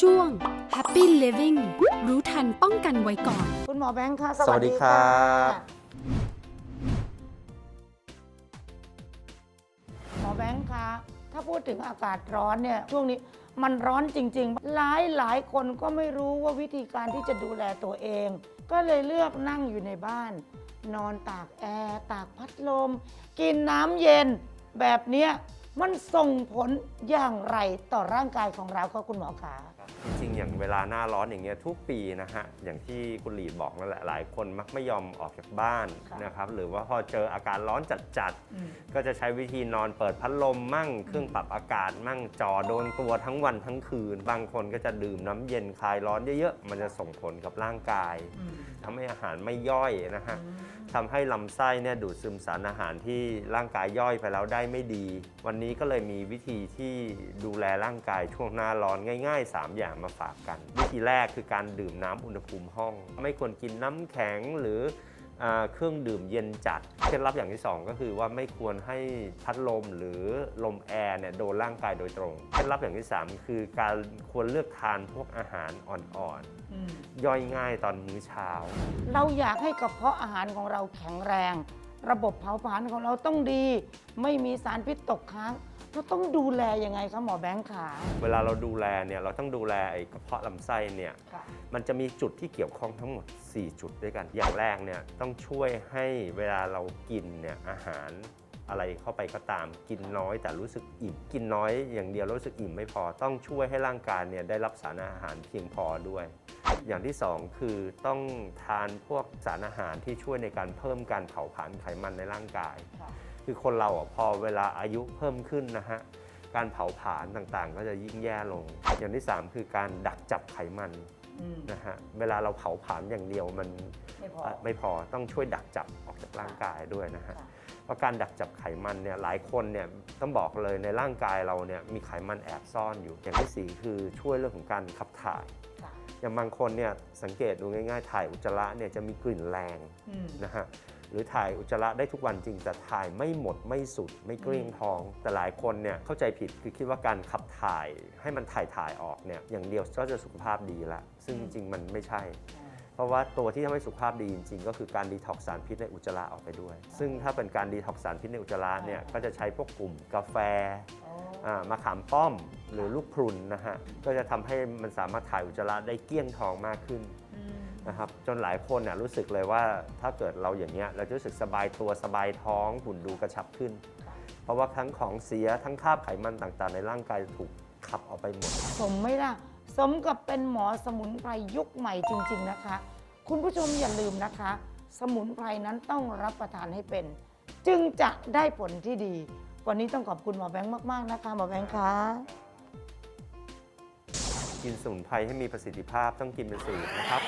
ช่วง Happy Living รู้ทันป้องกันไว้ก่อน คุณหมอแบงค์ค่ะสวัสดีครับหมอแบงค์คะถ้าพูดถึงอากาศร้อนเนี่ยช่วงนี้มันร้อนจริง ๆ หลายหลายคนก็ไม่รู้ว่าวิธีการที่จะดูแลตัวเอง ก็เลยเลือกนั่งอยู่ในบ้าน นอนตากแอร์ตากพัดลม กินน้ำเย็นแบบเนี้ยมันส่งผลอย่างไรต่อร่างกายของเราคะคุณหมอคะ จริงๆ อย่างเวลาหน้าร้อนอย่างเงี้ยทุกปีนะฮะ อย่างที่คุณหลีดบอกนั่นแหละหลายคนมักไม่ยอมออกจากบ้านค่ะนะครับหรือว่าพอเจออาการร้อนจัดๆ ก็จะใช้วิธีนอนเปิดพัดลมมั่งเครื่องปรับอากาศมั่งจอโดนตัวทั้งวันทั้งคืน บางคนก็จะดื่มน้ำเย็นคลายร้อนเยอะๆ มันจะส่งผลกับร่างกาย ทำให้อาหารไม่ย่อยนะฮะทำให้ลำไส้เนี่ยดูดซึมสารอาหารที่ร่างกายย่อยไปแล้วได้ไม่ดี วันนี้ก็เลยมีวิธีที่ดูแลร่างกายช่วงหน้าร้อนง่าย ๆ 3 อย่างมาฝากกัน วิธีแรกคือการดื่มน้ำอุณหภูมิห้อง ไม่ควรกินน้ำแข็งหรืออ่า เครื่องดื่มเย็นจัด เคล็ดลับอย่างที่ 2 ก็คือว่าไม่ควรให้พัดลมหรือลมแอร์เนี่ยโดนร่างกายโดยตรง เคล็ดลับอย่างที่ 3 คือการควรเลือกทานพวกอาหารอ่อนๆ ย่อยง่ายตอนมื้อเช้า เราอยากให้กระเพาะอาหารของเราแข็งแรง ระบบเผาผลาญของเราต้องดี ไม่มีสารพิษตกค้าง เราต้องดูแลยังไงคะหมอแบงค์ขา เวลาเราดูแลเนี่ยเราต้องดูแลไอ้กระเพาะลำไส้เนี่ยค่ะ มันจะมีจุดที่เกี่ยวข้องทั้งหมด 4 จุดด้วยกัน อย่างแรกเนี่ยต้องช่วยให้เวลาเรากินเนี่ยอาหารอะไรเข้าไปก็ตามกินน้อยแต่รู้สึกอิ่มกินน้อยอย่างเดียวแล้วรู้สึกอิ่มไม่พอต้องช่วยให้ร่างกายเนี่ยได้รับสารอาหารเพียงพอด้วย อย่างที่สองคือต้องทานพวกสารอาหารที่ช่วยในการเพิ่มการเผาผลาญไขมันในร่างกาย ค่ะ คือคนเราอะพอเวลาอายุเพิ่มขึ้นนะฮะการเผาผลาญต่างๆ ก็จะยิ่งแย่ลง อย่างที่ 3 คือการดักจับไขมันอืมนะฮะเวลาเราเผาผลาญอย่างเดียวมันไม่พอเอ่อไม่พอต้องช่วยดักจับออกจากร่างกายด้วยนะฮะค่ะเพราะการดักจับไขมันเนี่ยหลายคนเนี่ยต้องบอกเลยในร่างกายเราเนี่ยมีไขมันแอบซ่อนอยู่ อย่างที่สี่คือช่วยเรื่องของการขับถ่ายค่ะอย่างบางคนเนี่ยสังเกตดูง่ายๆถ่ายอุจจาระเนี่ยจะมีกลิ่นแรงอืมนะฮะ หรือถ่ายอุจจาระได้ทุกวันจริงแต่ถ่ายไม่หมดไม่สุด ไม่เกลี้ยงท้อง แต่หลายคนเนี่ยเข้าใจผิดคือคิดว่าการขับถ่ายให้มันถ่ายถ่ายออกเนี่ยอย่างเดียวก็จะสุขภาพดีละซึ่งจริงๆมันไม่ใช่ เพราะว่าตัวที่ทำให้สุขภาพดีจริงๆ ก็คือการดีท็อกซ์สารพิษในอุจจาระออกไปด้วย ซึ่งถ้าเป็นการดีท็อกซ์สารพิษในอุจจาระเนี่ยก็จะใช้พวกกลุ่มกาแฟอ๋ออ่ามะขามป้อมหรือลูกพรุนนะฮะก็จะทำให้มันสามารถถ่ายอุจจาระได้เกลี้ยงท้องมากขึ้นอืม นะครับจนหลายคนน่ะรู้สึกเลยว่าถ้าเกิดเราอย่างเงี้ยเราจะรู้สึกสบายตัวสบายท้องหุ่นดูกระชับขึ้น เพราะว่าทั้งของเสียทั้งคราบไขมันต่างๆ ในร่างกายถูกขับออกไปหมด สมไหมล่ะ สมกับเป็นหมอสมุนไพรยุคใหม่จริง ๆนะคะ คุณผู้ชมอย่าลืมนะคะ สมุนไพรนั้นต้องรับประทานให้เป็น จึงจะได้ผลที่ดี วันนี้ต้องขอบคุณหมอแบงค์มากๆนะคะหมอแบงค์คะกินสมุนไพรให้มีประสิทธิภาพต้องกินเป็นสูตรนะครับ